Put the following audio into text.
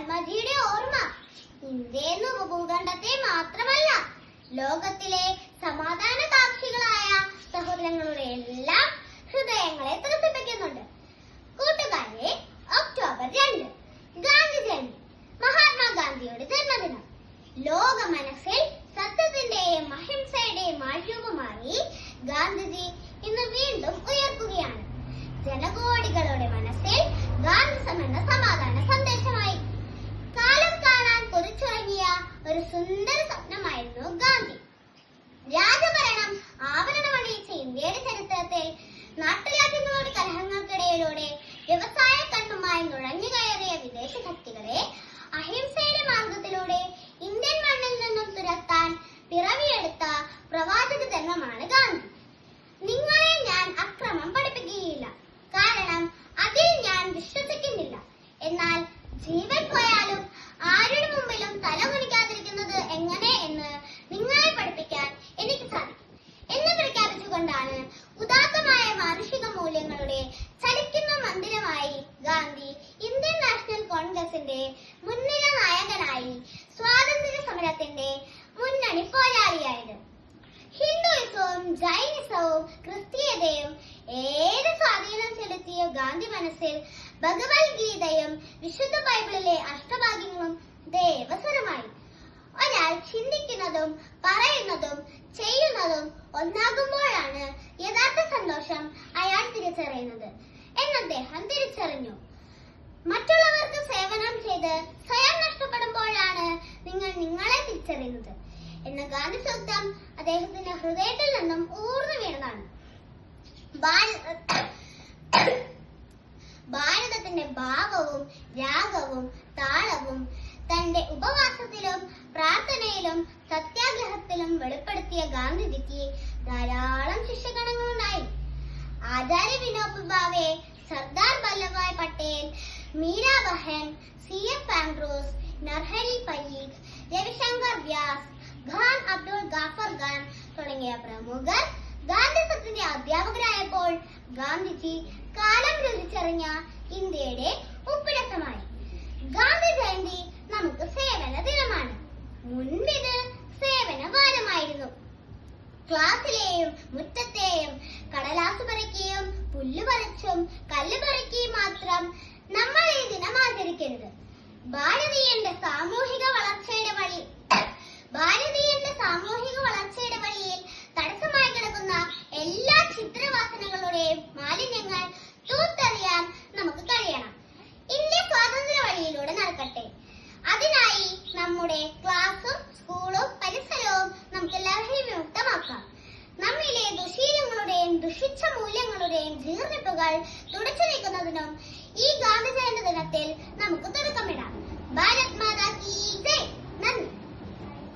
ഗാന്ധിജിയുടെ ഓർമ്മ. ഇന്ത്യ എന്ന ഉപഭൂഖണ്ഡത്തെ മാത്രമല്ല ലോകത്തിലെ സമാധാന സാക്ഷികളായ സഹോദരങ്ങളുടെ എല്ലാം ഹൃദയങ്ങളെ തൃപ്തിപ്പിക്കുന്നുണ്ട്. കൂട്ടുകാരെ ഒക്ടോബർ രണ്ട് ഗാന്ധി ജയന്തി മഹാത്മാഗാന്ധിയുടെ ജന്മദിനം. ലോക മനസ്സിൽ സത്യത്തിന്റെയും അഹിംസയുടെയും ആശയവുമായി ഗാന്ധിജി ഇന്ന് വീണ്ടും ഉയർത്തുകയാണ് ജനകോടികളുടെ മനസ്സിൽ ഗാന്ധിസം എന്ന സമാധാന സന്ദേശമായി la madre ജൈനിസവും ക്രിസ്തീയതയും ഏറെ സ്വാധീനം ചെലുത്തിയ ഗാന്ധി മനസ്സിൽ ഭഗവത്ഗീതയും വിശുദ്ധ ബൈബിളിലെ അഷ്ടഭാഗ്യങ്ങളും ദേവസ്വരമായി. ഒരാൾ ചിന്തിക്കുന്നതും പറയുന്നതും ചെയ്യുന്നതും ഒന്നാകുമ്പോഴാണ് യഥാർത്ഥ സന്തോഷം അയാൾ തിരിച്ചറിയുന്നത് എന്ന് അദ്ദേഹം തിരിച്ചറിഞ്ഞു. മറ്റുള്ളവർക്ക് സേവനം ചെയ്ത് സ്വയം നഷ്ടപ്പെടുമ്പോഴാണ് നിങ്ങൾ തിരിച്ചറിയുന്നത് എന്ന സൂക്തം അദ്ദേഹത്തിന്റെ ഹൃദയത്തിൽ നിന്നും ഊർന്നു വീണതാണ്. ഭാരതത്തിന്റെ ഭാവവും രാഗവും താളവും തന്റെ ഉപവാസത്തിലും പ്രാർത്ഥനയിലും സത്യാഗ്രഹത്തിലും വെളിപ്പെടുത്തിയ ഗാന്ധിജിക്ക് ധാരാളം ശിഷ്യഗണങ്ങളുണ്ടായി. Acharya Vinoba Bhave Sardar Vallabhbhai Patel Mira Behn C F Andrews Parikh Ravishankar Vyas Khan Abdul Ghaffar Khan തുടങ്ങിയ പ്രമുഖർ ഗാന്ധി സത്തിന്റെ അധ്യാപകരായപ്പോൾ ഗാന്ധിജി കാലം രുചിച്ചറിഞ്ഞ ഇന്ത്യയുടെ ഉപ്പിടത്തമായി. ഗാന്ധി ജയന്തി നമുക്ക് സേവന ദിനമാണ്. മുൻപിത് സേവന വാരമായിരുന്നു ക്ലാസ്സിലെയും മുറ്റത്തെയും കടലാസ് പറിക്കുകയും പുല്ല് പറിച്ചും കല്ല് പറിക്കുകയും മാത്രം നമ്മൾ ഈ ദിനം ആചരിക്കരുത്. ഭാരതീയന്റെ സാമൂഹിക മൂല്യങ്ങളുടെയും ജീർണിപ്പുകൾ തുടച്ചു നീക്കുന്നതിനും ഈ ഗാന്ധി ജയന്തി ദിനത്തിൽ നമുക്ക് തുടക്കമിടാം